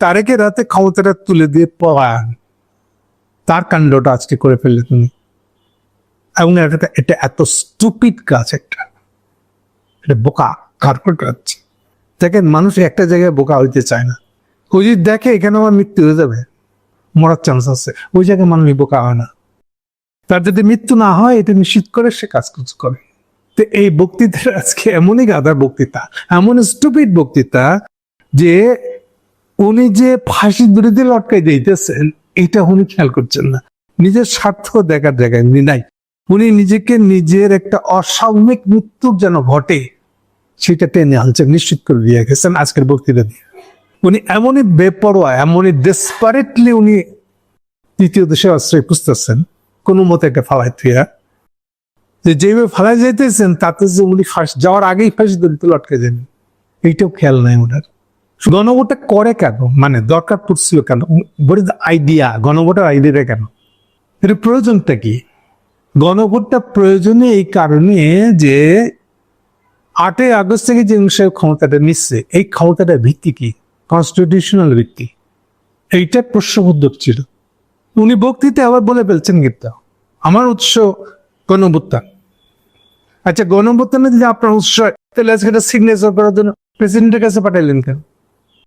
তারেকে রাতে ক্ষমতাটা তুলে দিয়ে পলায়ন। তার কাণ্ডটা আজকে করে ফেললে তুমি। এবং এটা এটা এত স্টুপিড কাজ একটা। এটা বোকা কারকট কাজ দেখেন মানুষ একটা জায়গায় বোকা হইতে চায় না। ওই যদি দেখে এখানে আমার মৃত্যু হয়ে যাবে। মরার চান্স আছে। ওই জায়গায় মানুষ বোকা হয় না। তার যদি মৃত্যু না হয়, এটা নিশ্চিত করে সে কাজ কাজ করে তো এই বক্তৃতার আজকে এমনই গাদার বক্তৃতা, এমন স্টুপিড বক্তৃতা যে উনি যে ফাঁসি বিরোধী লটকাই দিতেছেন, এটা উনি খেয়াল করছেন না। নিজের স্বার্থ দেখার জায়গায় উনি নাই। উনি নিজেকে নিজের একটা অস্বাভাবিক মৃত্যুর যেন ঘটে, সেটা টেনে আনছেন, নিশ্চিত করে দিয়ে গেছেন আজকের বক্তৃতা দিয়ে। উনি এমনই বেপরোয়া, এমনই ডেসপারেটলি উনি তৃতীয় দেশে আশ্রয় খুঁজতেছেন, কোনো মতে একটা ফালাই থুয়া। যে যেভাবে ফালাই যাইতেছেন, তাতে যে উনি ফাঁস যাওয়ার আগেই ফাঁসি দলিত লটকে দেন, এইটাও খেয়াল নাই ওনার। গণভোটটা করে কেন? মানে দরকার পড়ছিল কেন? বলি আইডিয়া গণভোটের আইডিয়াটা কেন? এটা প্রয়োজনটা কি? গণভোটটা প্রয়োজনে এই কারণে যে আটই আগস্ট থেকে যে সাহেব ক্ষমতাটা নিচ্ছে, এই ক্ষমতাটার ভিত্তি কি? কনস্টিটিউশনাল ভিত্তি। এইটা প্রশ্নবোধক ছিল। উনি বক্তৃতা আবার বলে ফেলছেন কিন্তু, আমার উৎস গণভুত্থান আচ্ছা গণভুত্থানে যদি আপনার উৎস, তাহলে আজকে সিগনেচার করার জন্য প্রেসিডেন্টের কাছে পাঠাইলেন কেন?